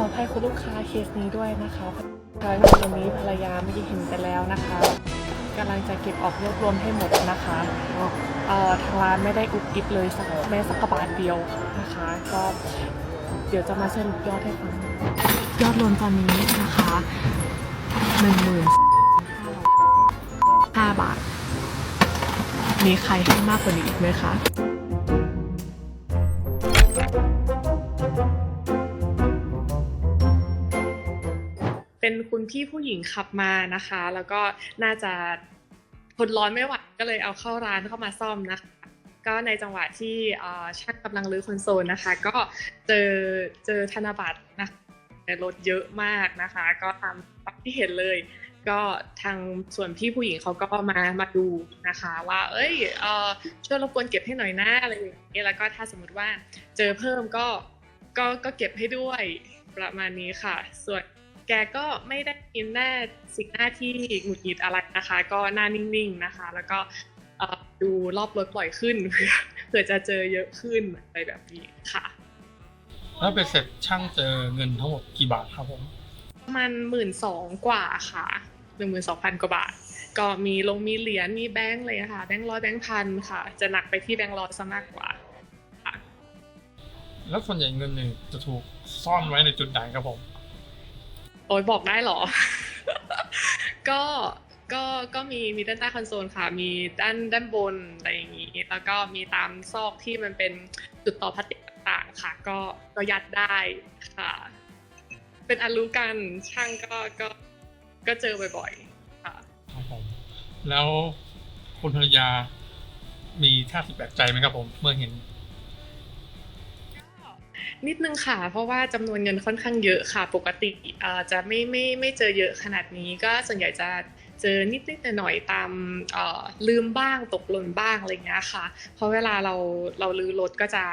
ออภัยคุณลูกค้าเคสนี้ด้วยนะคะทางตรงนี้ภรรยาไม่ได้เห็นไปแล้วนะคะกำลังจะเก็บออกรวบรวมให้หมดนะคะเอ่อทางร้านไม่ได้อุบอิบเลยสักแม้สักกระบาทเดียวนะคะ ก็เดี๋ยวจะมาสรุปยอดให้ฟังยอดรวมตอนนี้นะคะหนึ่งหมื่นห้าบาท มีใครให้มากกว่านี้อีกไหมคะ เป็นคุณพี่ผู้หญิงขับมานะคะ แล้วก็น่าจะทนร้อนไม่ไหวก็เลยเอาเข้าร้านเข้ามาซ่อมนะคะ ก็ในจังหวะที่ช่างกำลังรื้อคอนโซลนะคะ ก็เจอเจอธนบัตรนะคะในรถเยอะมากนะคะ ก็ตามที่เห็นเลย ก็ทางส่วนพี่ผู้หญิงเขาก็มามาดูนะคะ ว่า เอ้ยเอ่อช่วยรบกวนเก็บให้หน่อยนะอะไรอย่างเงี้ยแล้วก็ถ้าสมมติว่าเจอเพิ่มก็ก็ก็เก็บให้ด้วยประมาณนี้ค่ะ ส่วน แกก็ไม่ได้ยินหน้าสิ่งหน้าที่หงุดหงิดอะไรนะคะ ก็หน้านิ่งๆนะคะ แล้วก็เอ่อดูรอบรถปล่อยขึ้นเผื่อเผื่อจะเจอเยอะขึ้นอะไรแบบนี้ค่ะ แล้วเป็นเสร็จช่างเจอเงินทั้งหมดกี่บาทครับผมประมันหมื่นสองกว่าค่ะหนึ่งหมื่นสองพันกว่าบาท ก็มีลงมีเหรียญมีแบงค์เลยอะค่ะแบงค์ร้อยแบงค์พันค่ะ จะหนักไปที่แบงค์ร้อยซะมากกว่าค่ะแล้วส่วนใหญ่เงินเนี่ยจะถูกซ่อนไว้ในจุดไหนครับผม โอ้ยบอกได้เหรอ ก็ก็ก็มีมีด้านใต้คอนโซลค่ะ มีด้านด้านบนอะไรอย่างนี้ แล้วก็มีตามซอกที่มันเป็นจุดต่อพลาสติกต่างๆค่ะ ก็ก็ยัดได้ค่ะ เป็นอันรู้กันช่างก็ก็ก็เจอบ่อยๆค่ะครับผมแล้วคุณภรรยามีท่าทีแปลกใจไหมครับผม เมื่อเห็น นิดนึงค่ะ เพราะว่าจำนวนเงินค่อนข้างเยอะค่ะ ปกติเอ่อจะไม่ไม่ไม่เจอเยอะขนาดนี้ ก็ส่วนใหญ่จะเจอนิดนิดๆหน่อยๆตามเอ่อลืมบ้างตกหล่นบ้างอะไรอย่างเงี้ยค่ะ เพราะเวลาเราเราลื้อรถก็จะ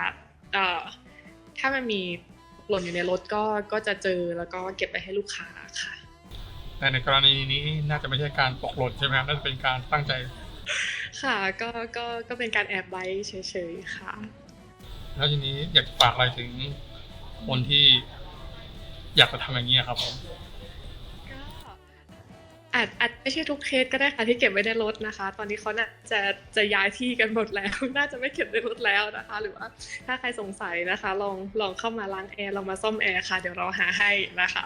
เอ่อถ้ามันมีตกหล่นอยู่ในรถก็ก็จะเจอแล้วก็เก็บไปให้ลูกค้าค่ะ แต่ในกรณีนี้น่าจะไม่ใช่การตกหล่นใช่ไหมครับน่าจะเป็นการตั้งใจ ค่ะ ก็ก็ก็เป็นการแอบไว้เฉยๆค่ะ แล้วทีนี้อยากฝากอะไรถึงคนที่อยากจะทำอย่างนี้ยครับผมก็อาจอาจไม่ใช่ทุกเคสก็ได้ค่ะที่เก็บไว้ในรถนะคะ ตอนนี้เขาน่าจะจะย้ายที่กันหมดแล้ว น่าจะไม่เก็บในรถแล้วนะคะ หรือว่าถ้าใครสงสัยนะคะ ลองลองเข้ามาล้างแอร์ลองมาซ่อมแอร์ค่ะ เดี๋ยวเราหาให้นะคะ